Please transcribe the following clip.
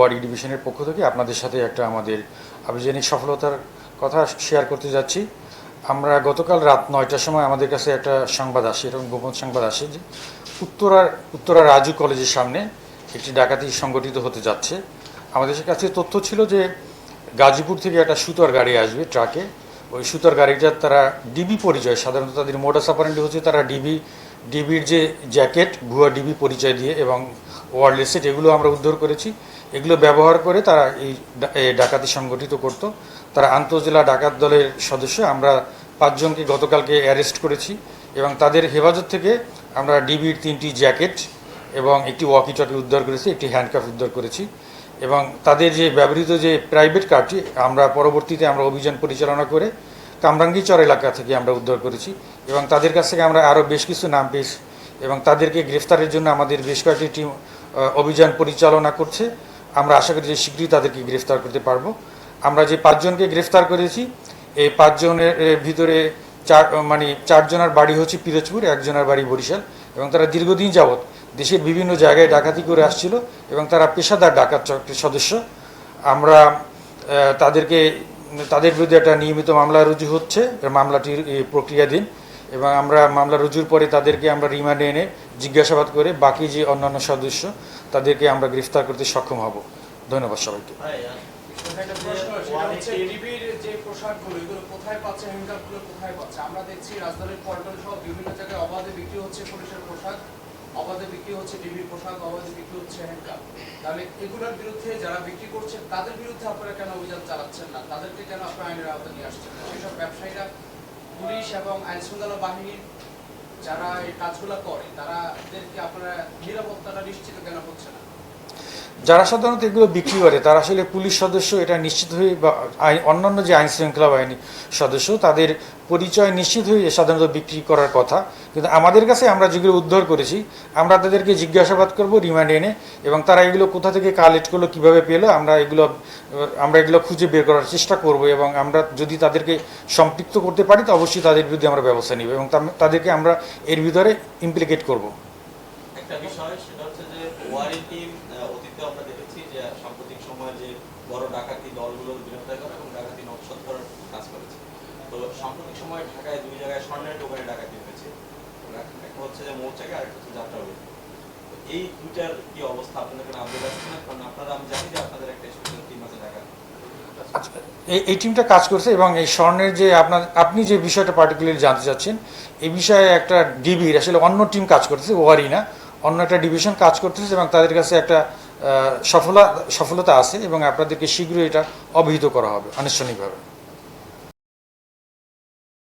Word ডিভিশনের পক্ষ থেকে আপনাদের সাথে একটা আমাদের আভিযানিক সফলতার কথা শেয়ার করতে যাচ্ছি। আমরা গতকাল রাত নয়টার সময় আমাদের কাছে একটা সংবাদ আসে, এরকম গোপন সংবাদ আসে যে উত্তরার উত্তরা রাজু কলেজের সামনে একটি ডাকাতি সংগঠিত হতে যাচ্ছে। আমাদের কাছে তথ্য ছিল যে গাজীপুর থেকে একটা সুতোর গাড়ি আসবে ট্রাকে। ওই সুতোর গাড়িটার তারা ডিবি পরিচয়, সাধারণত তাদের মোটর সাপারেন্টি হচ্ছে তারা ডিবি ডিবির যে জ্যাকেট, ভুয়া ডিবি পরিচয় দিয়ে এবং ওয়ারলেস সেট, এগুলো আমরা উদ্ধার করেছি। এগুলো ব্যবহার করে তারা এই ডাকাতি সংগঠিত করত। তারা আন্তঃজেলা ডাকাত দলের সদস্য। আমরা পাঁচজনকে গতকালকে অ্যারেস্ট করেছি এবং তাদের হেফাজত থেকে আমরা ডিবির তিনটি জ্যাকেট এবং একটি ওয়াকি টকি উদ্ধার করেছি, একটি হ্যান্ডকাফ উদ্ধার করেছি এবং তাদের যে ব্যবহৃত যে প্রাইভেট কারটি, আমরা পরবর্তীতে আমরা অভিযান পরিচালনা করে কামরাঙ্গীচর এলাকা থেকে আমরা উদ্ধার করেছি। এবং তাদের কাছ থেকে আমরা আরও বেশ কিছু নাম পেয়েছি এবং তাদেরকে গ্রেফতারের জন্য আমাদের বেশ কয়েকটি টিম অভিযান পরিচালনা করছে। আমরা আশা করি যে শীঘ্রই তাদেরকে গ্রেফতার করতে পারব। আমরা যে পাঁচজনকে গ্রেফতার করেছি, এই পাঁচজনের ভিতরে চার মানে চারজনের বাড়ি হচ্ছে পিরোজপুর, একজনের বাড়ি বরিশাল এবং তারা দীর্ঘদিন যাবৎ দেশের বিভিন্ন জায়গায় ডাকাতি করে আসছিল এবং তারা পেশাদার ডাকাত সদস্য। আমরা তাদেরকে, তাদের বিরুদ্ধে একটা নিয়মিত মামলা রুজু হচ্ছে। মামলাটির প্রক্রিয়াধীন। এবং আমরা মামলা রুজুর পরে তাদেরকে আমরা রিমান্ডে এনে জিজ্ঞাসাবাদ করে বাকি যে অন্যান্য সদস্য, তাদেরকে আমরা গ্রেফতার করতে সক্ষম হব। ধন্যবাদ সবাইকে। আমরা দেখছি রাজধানীর বিভিন্ন জায়গায় অবাধে বিক্রি হচ্ছে পুলিশের পোশাক, অবাধে বিক্রি হচ্ছে পোশাক বিক্রি হচ্ছে তাহলে বিরুদ্ধে যারা বিক্রি করছে, তাদের বিরুদ্ধে আপনারা কেন অভিযান চালাচ্ছেন না? তাদেরকে কেন আপনারা আইনের আওতায় নিয়ে আসছেন সেসব ব্যবসায়ীরা এবং আইন শৃঙ্খলা বাহিনীর যারা এই কাজগুলো করে, তারাদেরকে আপনারা নিরাপত্তাটা নিশ্চিত কেন হচ্ছে না? যারা সাধারণত এগুলো বিক্রি করে, তারা আসলে পুলিশ সদস্য, এটা নিশ্চিত হয়ে বা অন্যান্য যে আইন শৃঙ্খলা বাহিনী সদস্য, তাদের পরিচয় নিশ্চিত হয়ে সাধারণত বিক্রি করার কথা। কিন্তু আমাদের কাছে আমরা যেগুলো উদ্ধার করেছি, আমরা তাদেরকে জিজ্ঞাসাবাদ করব রিমান্ড এনে, এবং তারা এগুলো কোথা থেকে কালেক্ট করল, কীভাবে পেল, আমরা এগুলো আমরা এগুলো খুঁজে বের করার চেষ্টা করব, এবং আমরা যদি তাদেরকে সম্পৃক্ত করতে পারি, তো অবশ্যই তাদের বিরুদ্ধে আমরা ব্যবস্থা নিব, এবং তাদেরকে আমরা এর ভিতরে ইমপ্লিকেট করব। একটা বিষয় সেটা হচ্ছে যে ওয়ারি টিম অতীতে আমরা দেখেছি যে সাম্প্রতিক সময়ে যে বড় ডাকাতি দলগুলো গ্রেফতার করা এবং ডাকাতি নকশাদ করার কাজ করেছে। তো সাম্প্রতিক সময়ে ঢাকায় দুই জায়গায় স্বর্ণের দোকানে ডাকাতি হয়েছে। একটা হচ্ছে যে মৌচাকে আর একটা হচ্ছে যাত্রাবাড়ি। তো এই দুইটার কি অবস্থা? আপনাদের কোনো আপডেট আছে কিনা? কারণ আপনারা আমি জানি যে আপনাদের একটা স্পেশাল টিম আছে ঢাকা আচ্ছা, এই টিমটা কাজ করছে এবং এই স্বর্ণের যে আপনার আপনি যে বিষয়টা পার্টিকুলারলি জানতে চাচ্ছেন এই বিষয়ে একটা ডিবির আসলে অন্য টিম কাজ করতেছে ওয়ারি না অন্য একটা ডিভিশন কাজ করতেছে এবং তাদের কাছে একটা সফলতা আছে এবং আপনাদেরকে শীঘ্রই এটা অবহিত করা হবে, আনুষ্ঠানিকভাবে।